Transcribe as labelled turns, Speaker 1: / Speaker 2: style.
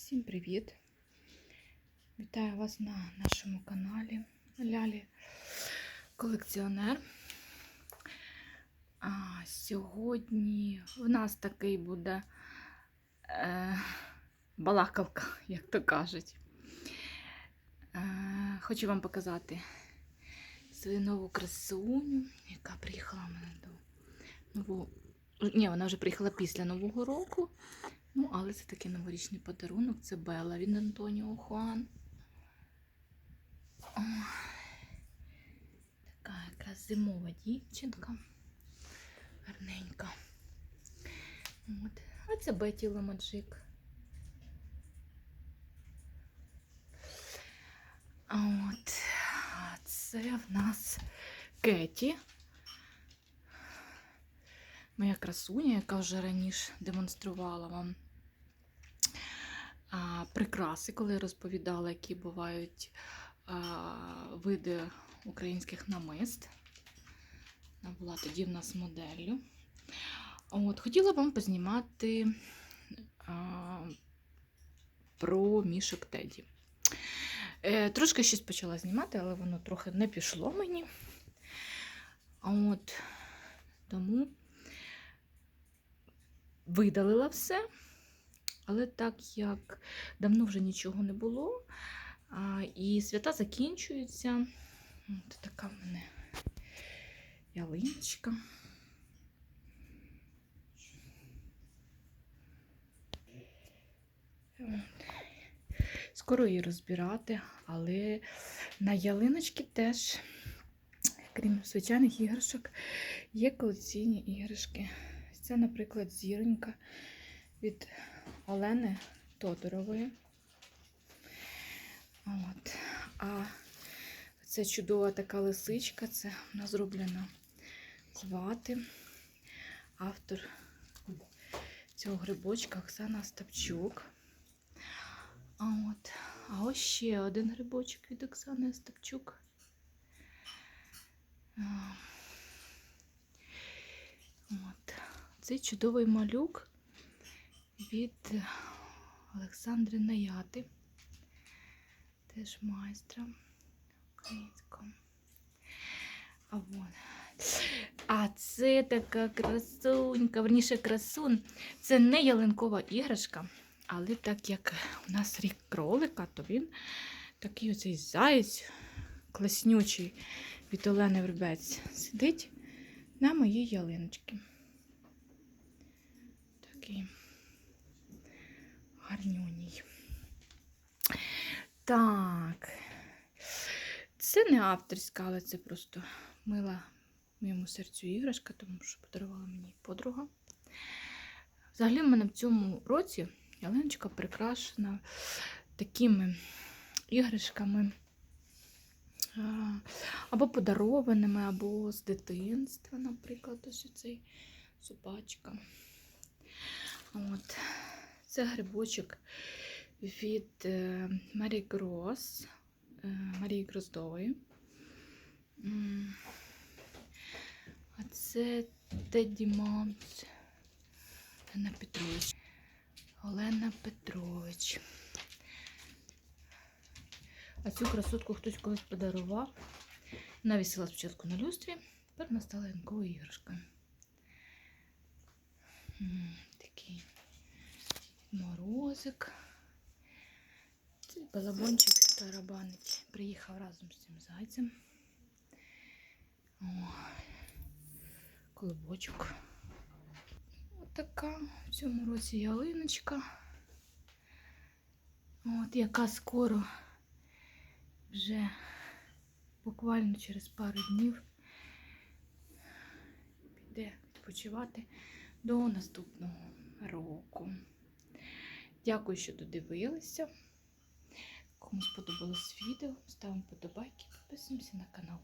Speaker 1: Всім привіт! Вітаю вас на нашому каналі Лялі Колекціонер. А, сьогодні в нас такий буде е, балакавка, як то кажуть. Е, хочу вам показати свою нову красуню, яка приїхала мене до нового. Ні, вона вже приїхала після Нового року. Ну, але це такий новорічний подарунок. Це Белла від Антоніо Хуан. Ой, така якраз зимова дівчинка. Гарненька. От. А це Беті Ламаджик. От. А це в нас Кеті. Моя красуня, яка вже раніше демонструвала вам а, прикраси, коли я розповідала, які бувають а, види українських намист. Вона була тоді в нас моделлю. От, Хотіла вам познімати а, про мішок Теді. Е, трошки щось почала знімати, але воно трохи не пішло мені. От, тому видалила все. Але так як давно вже нічого не було, і свята закінчуються. От така в мене ялиночка. Скоро її розбирати, але на ялиночки теж, крім звичайних іграшок, є колекційні іграшки. Це, наприклад, зіронька від Олени Тодорової. От. А це чудова така лисичка, це вона зроблена з вати. Автор цього грибочка Оксана Остапчук. А от. А ось ще один грибочок від Оксани Остапчук. От. Цей чудовий малюк від Олександри Наяти, теж майстра українського. А. А це така красунька, верніше красун. Це не ялинкова іграшка, але так як у нас рік кролика, то він такий оцей заєць класнючий від Олени Вербець сидить на моїй ялиночці. Такий гарнюній. Так. Це не авторська, але це просто мила моєму серцю іграшка, тому що подарувала мені подруга. Взагалі, в мене в цьому році ялиночка прикрашена такими іграшками або подарованими, або з дитинства, наприклад, ось цей собачка. От. Це грибочок від Марії Грос, Марії Гроздової. А це Теді Мамс Олена Петрович. Олена Петрович. А цю красотку хтось колись подарував. Вона висіла спочатку на люстрі, тепер вона стала янковою іграшкою. Такий морозик. Балабончик тарабанить. Приїхав разом з цим зайцем. О, колобочок. Отака в цьому році ялиночка. От яка скоро вже буквально через пару днів піде відпочивати до наступного року. Дякую, що додивилися. Кому сподобалось відео, ставимо подобайки, підписуємося на канал.